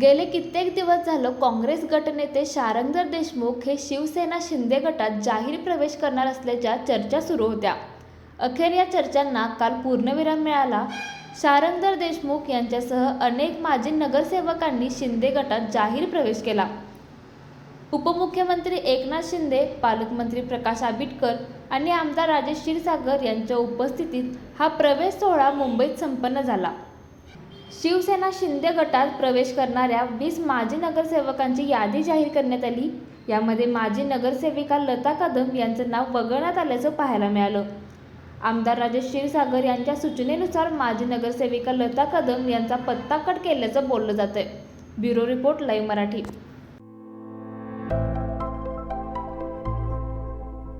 गेले कित्येक दिवस झालं काँग्रेस गटनेते शारंगधर देशमुख हे शिवसेना शिंदे गटात जाहीर प्रवेश करणार असल्याच्या चर्चा सुरू होत्या. अखेर या चर्चांना काल पूर्णविराम मिळाला. शारंगधर देशमुख यांच्यासह अनेक माजी नगरसेवकांनी शिंदे गटात जाहीर प्रवेश केला. उपमुख्यमंत्री एकनाथ शिंदे पालकमंत्री प्रकाश आंबेडकर आणि आमदार राजेश क्षीरसागर यांच्या उपस्थितीत हा प्रवेश सोहळा मुंबईत संपन्न झाला. शिवसेना शिंदे गटात प्रवेश करणाऱ्या वीस माजी नगरसेवकांची यादी जाहीर करण्यात आली. यामध्ये माजी नगरसेविका लता कदम यांचं नाव वगळण्यात आल्याचं पाहायला मिळालं. आमदार राजेश क्षीरसागर यांच्या सूचनेनुसार माजी नगरसेविका लता कदम यांचा पत्ता कट केल्याचं बोललं जातंय. Bureau report live Marathi.